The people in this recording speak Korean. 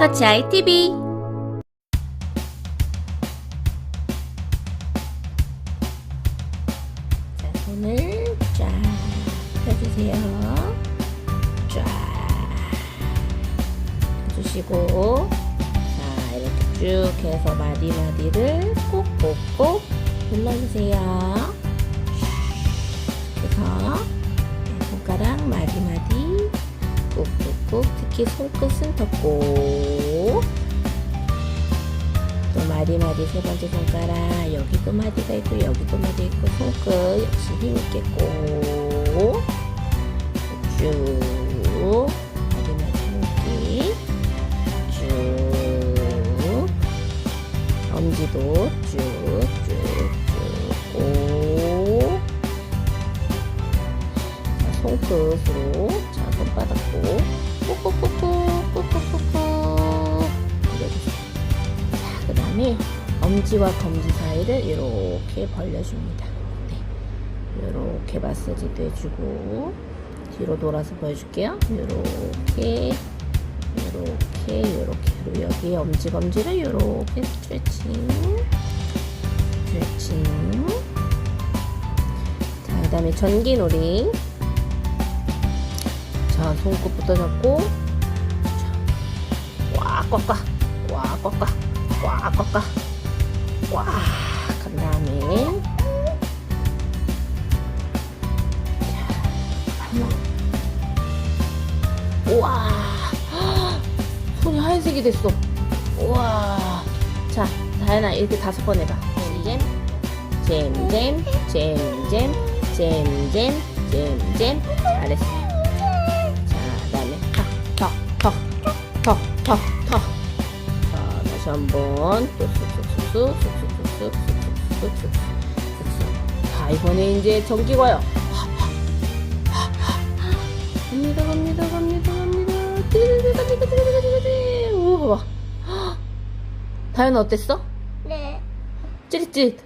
터치아이 TV 자, 손을 쫙 펴주세요. 쫙 펴주시고 자, 이렇게 쭉 해서 마디마디를 꼭꼭꼭 눌러주세요. 특히 손끝은 더 꼭. 또 마디마디 세 번째 손가락 여기도 마디가 있고 여기도 마디 있고 손끝 역시 힘있게 꼭. 쭉 마디마디 힘있게 쭉 엄지도 쭉쭉쭉 꼭. 자, 손끝으로 자 손바닥도 꾹꾹꾹꾹 꾹꾹꾹꾹 올려주세요. 자, 그 다음에 엄지와 검지 사이를 이렇게 벌려줍니다. 네. 이렇게 마사지도 해주고 뒤로 돌아서 보여줄게요. 이렇게 이렇게 이렇게 그리고 여기 엄지 검지를 이렇게 스트레칭 스트레칭 자, 그 다음에 전기놀이 자, 손끝부터 잡고. 꽉꽉꽉 꽉꽉꽉 꽉꽉꽉 꽉한 다음에. 우와. 손이 하얀색이 됐어. 우와. 자 다현아 이렇게 다섯 번 해봐. 잼잼. 잼잼. 잼잼. 잼잼. 잘했어. 자 그다음에 턱턱턱 턱 턱 턱 자 다시 한 번 또 쑥쑥쑥쑥 쑥쑥쑥쑥 쑥쑥쑥쑥 자 이번에 이제 전기 와요 갑니다 갑니다 갑니다 갑니다 띠리리 갑니다 띠리리 띠리리 오 봐봐 다현아 어땠어? 네. 찌릿찌릿